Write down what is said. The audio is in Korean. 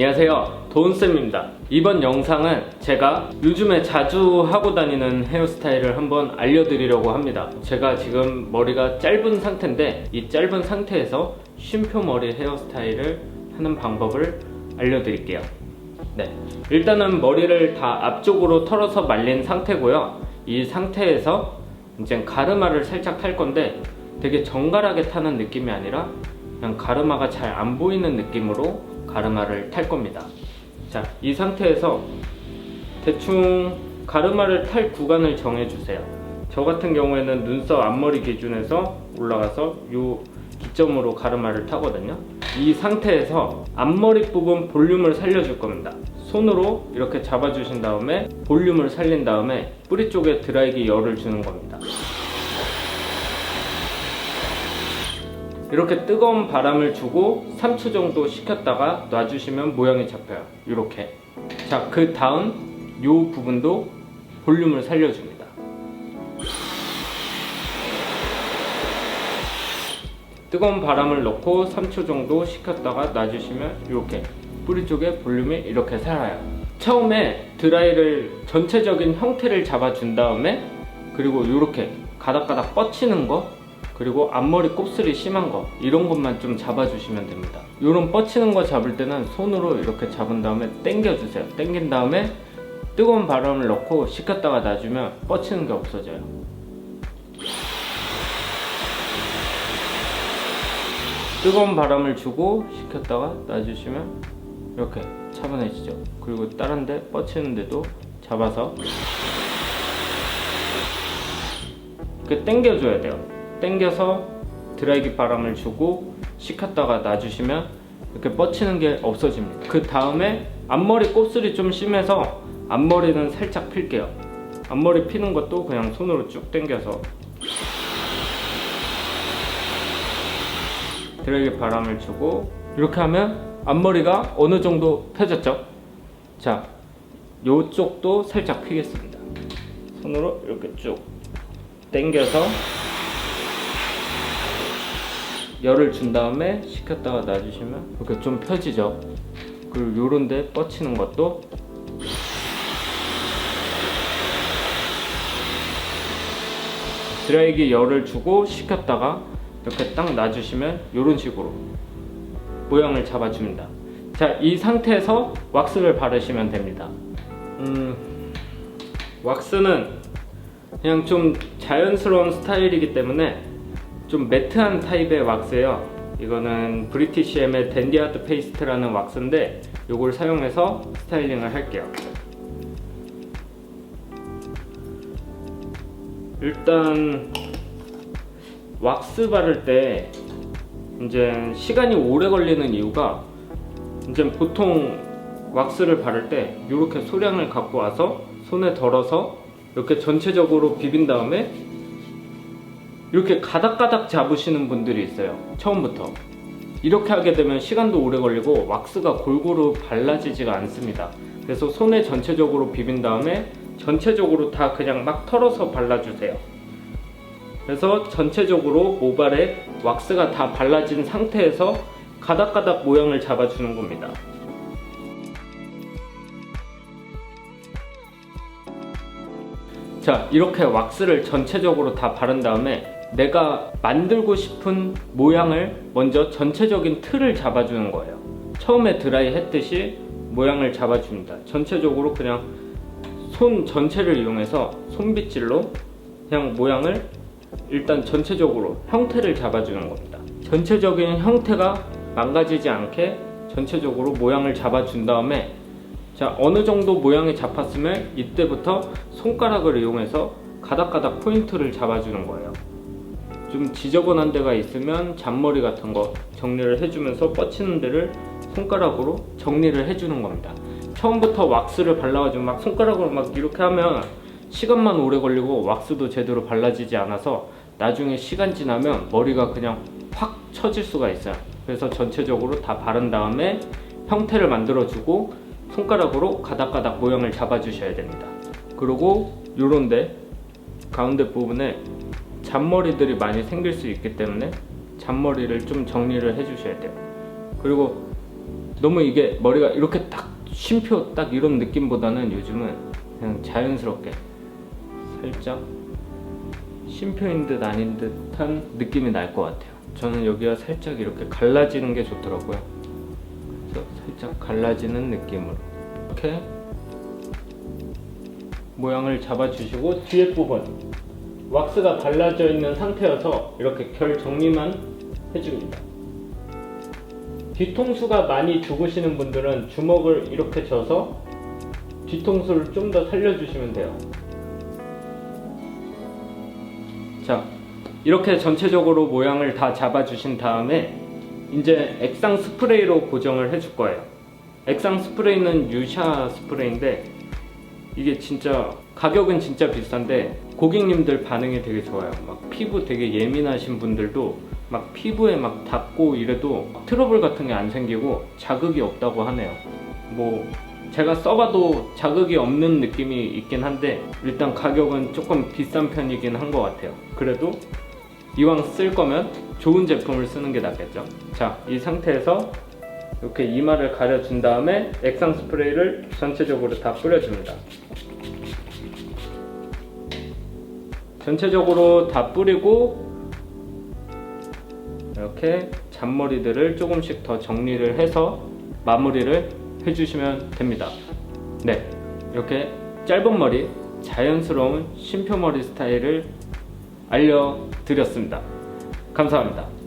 안녕하세요. 도훈쌤입니다. 이번 영상은 제가 요즘에 자주 하고 다니는 헤어스타일을 한번 알려드리려고 합니다. 제가 지금 머리가 짧은 상태인데 이 짧은 상태에서 쉼표 머리 헤어스타일을 하는 방법을 알려드릴게요. 네 일단은 머리를 다 앞쪽으로 털어서 말린 상태고요. 이 상태에서 이제 가르마를 살짝 탈 건데 되게 정갈하게 타는 느낌이 아니라 그냥 가르마가 잘 안 보이는 느낌으로 가르마를 탈 겁니다. 자, 이 상태에서 대충 가르마를 탈 구간을 정해주세요. 저 같은 경우에는 눈썹 앞머리 기준에서 올라가서 이 기점으로 가르마를 타거든요. 이 상태에서 앞머리 부분 볼륨을 살려줄 겁니다. 손으로 이렇게 잡아주신 다음에 볼륨을 살린 다음에 뿌리 쪽에 드라이기 열을 주는 겁니다. 이렇게 뜨거운 바람을 주고 3초 정도 식혔다가 놔주시면 모양이 잡혀요. 이렇게. 자, 그 다음 이 부분도 볼륨을 살려줍니다. 뜨거운 바람을 넣고 3초 정도 식혔다가 놔주시면 이렇게 뿌리 쪽에 볼륨이 이렇게 살아요. 처음에 드라이를 전체적인 형태를 잡아준 다음에 그리고 이렇게 가닥가닥 뻗치는 거 그리고 앞머리 곱슬이 심한 거 이런 것만 좀 잡아주시면 됩니다. 이런 뻗치는 거 잡을 때는 손으로 이렇게 잡은 다음에 당겨주세요. 당긴 다음에 뜨거운 바람을 넣고 식혔다가 놔주면 뻗치는 게 없어져요. 뜨거운 바람을 주고 식혔다가 놔주시면 이렇게 차분해지죠. 그리고 다른 데 뻗치는데도 잡아서 이렇게 당겨줘야 돼요. 당겨서 드라이기 바람을 주고 식혔다가 놔주시면 이렇게 뻗치는 게 없어집니다. 그 다음에 앞머리 곱슬이 좀 심해서 앞머리는 살짝 필게요. 앞머리 피는 것도 그냥 손으로 쭉 당겨서 드라이기 바람을 주고 이렇게 하면 앞머리가 어느 정도 펴졌죠? 자, 요쪽도 살짝 피겠습니다. 손으로 이렇게 쭉 당겨서 열을 준 다음에 식혔다가 놔주시면 이렇게 좀 펴지죠. 그리고 요런데 뻗치는 것도 드라이기 열을 주고 식혔다가 이렇게 딱 놔주시면 이런 식으로 모양을 잡아줍니다. 자, 이 상태에서 왁스를 바르시면 됩니다. 음, 왁스는 그냥 좀 자연스러운 스타일이기 때문에 좀 매트한 타입의 왁스예요. 이거는 브리티시엠의 댄디아트 페이스트라는 왁스인데 이걸 사용해서 스타일링을 할게요. 일단 왁스 바를 때 이제 시간이 오래 걸리는 이유가 이제 보통 왁스를 바를 때 이렇게 소량을 갖고 와서 손에 덜어서 이렇게 전체적으로 비빈 다음에 이렇게 가닥가닥 잡으시는 분들이 있어요. 처음부터. 이렇게 하게 되면 시간도 오래 걸리고 왁스가 골고루 발라지지가 않습니다. 그래서 손에 전체적으로 비빈 다음에 전체적으로 다 그냥 막 털어서 발라주세요. 그래서 전체적으로 모발에 왁스가 다 발라진 상태에서 가닥가닥 모양을 잡아주는 겁니다. 자, 이렇게 왁스를 전체적으로 다 바른 다음에 내가 만들고 싶은 모양을 먼저 전체적인 틀을 잡아주는 거예요. 처음에 드라이 했듯이 모양을 잡아줍니다. 전체적으로 그냥 손 전체를 이용해서 손빗질로 그냥 모양을 일단 전체적으로 형태를 잡아주는 겁니다. 전체적인 형태가 망가지지 않게 전체적으로 모양을 잡아준 다음에 자 어느 정도 모양이 잡혔으면 이때부터 손가락을 이용해서 가닥가닥 포인트를 잡아주는 거예요. 좀 지저분한 데가 있으면 잔머리 같은 거 정리를 해주면서 뻗치는 데를 손가락으로 정리를 해주는 겁니다. 처음부터 왁스를 발라가지고 막 손가락으로 막 이렇게 하면 시간만 오래 걸리고 왁스도 제대로 발라지지 않아서 나중에 시간 지나면 머리가 그냥 확 처질 수가 있어요. 그래서 전체적으로 다 바른 다음에 형태를 만들어주고 손가락으로 가닥가닥 모양을 잡아주셔야 됩니다. 그리고 요런데 가운데 부분에 잔머리들이 많이 생길 수 있기 때문에 잔머리를 좀 정리를 해주셔야 돼요. 그리고 너무 이게 머리가 이렇게 딱 쉼표 딱 이런 느낌보다는 요즘은 그냥 자연스럽게 살짝 쉼표인 듯 아닌 듯한 느낌이 날 것 같아요. 저는 여기가 살짝 이렇게 갈라지는 게 좋더라고요. 그래서 살짝 갈라지는 느낌으로 이렇게 모양을 잡아주시고 뒤에 부분 왁스가 발라져 있는 상태여서 이렇게 결 정리만 해줍니다. 뒤통수가 많이 죽으시는 분들은 주먹을 이렇게 져서 뒤통수를 좀 더 살려주시면 돼요. 자, 이렇게 전체적으로 모양을 다 잡아주신 다음에 이제 액상 스프레이로 고정을 해줄 거예요. 액상 스프레이는 유샤 스프레이인데 이게 진짜 가격은 진짜 비싼데 고객님들 반응이 되게 좋아요. 막 피부 되게 예민하신 분들도 막 피부에 막 닿고 이래도 트러블 같은 게 안 생기고 자극이 없다고 하네요. 뭐 제가 써봐도 자극이 없는 느낌이 있긴 한데 일단 가격은 조금 비싼 편이긴 한 것 같아요. 그래도 이왕 쓸 거면 좋은 제품을 쓰는 게 낫겠죠. 자, 이 상태에서 이렇게 이마를 가려준 다음에 액상 스프레이를 전체적으로 다 뿌려줍니다. 전체적으로 다 뿌리고 이렇게 잔머리들을 조금씩 더 정리를 해서 마무리를 해주시면 됩니다. 네, 이렇게 짧은 머리, 자연스러운 쉼표 머리 스타일을 알려드렸습니다. 감사합니다.